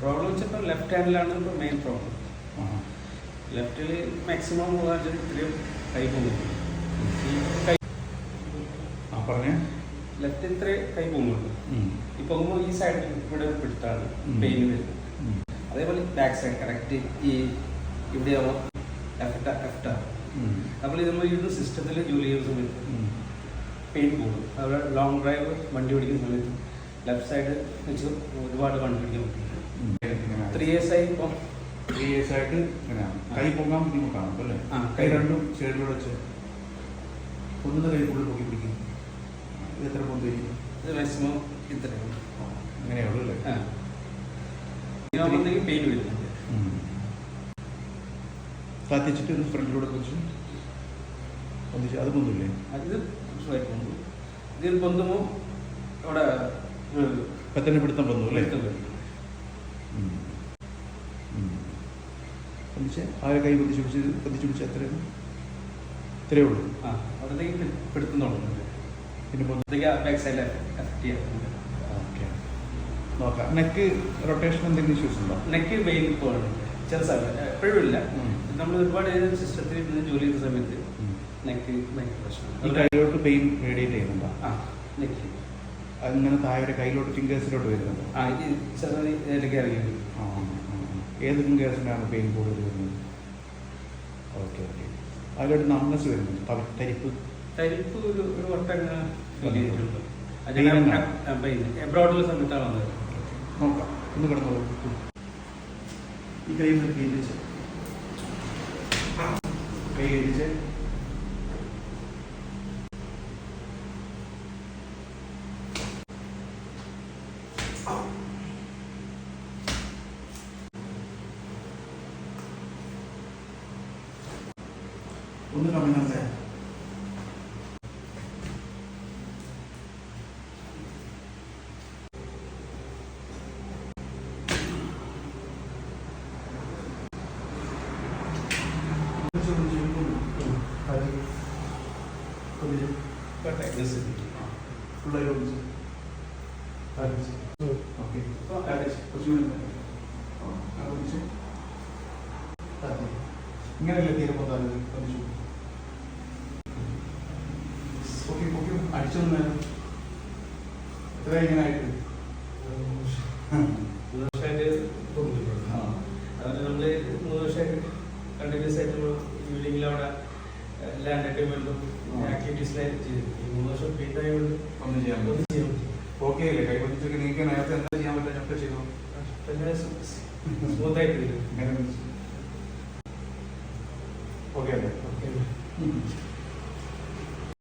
Problem വെച്ചപ്പോൾ left ഹാൻഡിലാണ് ഇപ്പോൾ main problem ലെഫ്റ്റിൽ മാക്സിമം പോകാൻ ഇത്രയും കൈ പോകുന്നു ഈ കൈ പറഞ്ഞേ. ലെഫ്റ്റ് ഇത്ര കൈ ഇപ്പൊ ഈ പോകുമ്പോൾ ഈ സൈഡിൽ ഇവിടെ പിടുത്താണ് പെയിൻ വരുന്നത്. അതേപോലെ ബാക്ക് സൈഡ് കറക്റ്റ് ഈ ഇവിടെ ആവുമ്പോൾ ലെഫ്റ്റ് ലെഫ്റ്റ് ആണ് അപ്പോൾ നമ്മൾ ഈ ഒരു സിസ്റ്റത്തിൽ ജോലി ചെയ്യുന്ന സമയത്ത്. പെയിൻ പോകും. അതുപോലെ ലോങ് ഡ്രൈവ് വണ്ടി ഓടിക്കുന്ന സമയത്ത് ലെഫ്റ്റ് സൈഡ് വെച്ച് ഒരുപാട് വണ്ടി ഓടിക്കാൻ പറ്റും. ത്രീ ഇയേഴ്സ് ആയി ഇപ്പം. ത്രീ ഇയേഴ്സ് ആയിട്ട് ഇങ്ങനെയാണ് കൈ പൊങ്ങാൻ ബുദ്ധിമുട്ടാണ് അല്ലേ? ആ, കൈ. രണ്ടും സൈഡിലൂടെ വെച്ച് ഒന്നത് കൈ ഫുള്ള് പൊക്കി പിടിക്കും. ഇത് എത്ര പൊന്തിരിക്കും ഇത് മാക്സിമം ഇത്രയും അങ്ങനെയുള്ളൂ അല്ലേ? ഇതിനാകുമ്പോഴത്തേക്ക് പെയിൻ വരുന്നുണ്ട്. ഉം. താത്തിച്ചിട്ട് ഒരു ഫ്രണ്ടിലൂടെ വെച്ച് ഒന്നിച്ച് അത് പൊന്തില്ലേ? സുഖമായിട്ട് പോകുന്നു ഇതിൽ പൊന്തുമ്പോൾ അവിടെ ഇപ്പം പിടുത്തം വന്നു അല്ലേ. ഒന്നിച്ച് ആരെ കൈ പൊതിച്ച് പിടിച്ച് പൊതിച്ച് പിടിച്ച് അത്രയും ഇത്രയേ ഉള്ളൂ. ആ. അവിടത്തേക്ക് പിടുത്തം പിന്നെ പൊന്തി അവിടത്തേക്ക് ബാക്ക് സൈഡിൽ ഓക്കെ. നോക്കാം. നെക്ക് റൊട്ടേഷൻ എന്തെങ്കിലും ഇഷ്യൂസ് ഉണ്ടോ? നെക്ക് പെയിൻ പോകണം ചില സമയത്ത് എപ്പോഴും ഇല്ല. നമ്മൾ ഒരുപാട് സിസ്റ്റത്തിൽ ഇരുന്ന് ജോലി ചെയ്യുന്ന സമയത്ത്. നെക്ക് ഭയങ്കര പ്രശ്നം. കൈയിലോട്ട് പെയിൻ റേഡിയേറ്റ് ചെയ്യുന്നുണ്ടോ? ആ നെക്ക്. അങ്ങനെ താഴെ കയ്യിലോട്ട് ഫിംഗേഴ്സിലോട്ട് വരുന്നുണ്ടോ? ആ ഇത് ചെറുതായി ഇടയ്ക്ക് ഇറങ്ങി ആ, ആ, കേസിനാണ് പെയിൻ കൂടുതൽ വരുന്നത്? ഓക്കെ ഓക്കെ അതിലോട്ട് നമ്നസ് വരുന്നുണ്ട്. തരിപ്പ്. തരിപ്പ് ഒരു ഒരു വട്ടം സമയത്താണ് വന്നത്. നോക്കാം. ഒന്ന് കിടന്നോളൂ. ഈ കൈ ഒന്ന് കേറ്റിച്ച് കൈ കേറ്റിച്ച് ഒന്ന് കമ്മിനല്ലേ ഇങ്ങനെയല്ലേ തീരുമ്പോൾ പൊക്കി പൊക്കി അടിച്ചു നേരം എത്ര ഇങ്ങനെ ആയിട്ട്. അതുകൊണ്ട് നമ്മൾ മൂന്ന് വർഷമായിട്ട് കണ്ടിന്യൂസ് ആയിട്ട് ഈവനിങ്ങിൽ അവിടെ എല്ലാ എന്റർടൈൻമെന്റും ആക്ടിവിറ്റീസിലായിട്ട് ചെയ്തു ഈ മൂന്ന് വർഷം പെയിൻ ആയതുകൊണ്ട് ഒന്നും ചെയ്യാൻ പറ്റില്ല. ഓക്കെ അല്ലേ കൈവച്ചിട്ട് നിങ്ങൾക്ക് നേരത്തെ എന്താ ചെയ്യാൻ പറ്റുക ഒക്കെ ചെയ്തു? സ്മൂത്ത് ആയിട്ട് ഓക്കെ. അല്ലേ? ഓക്കെ.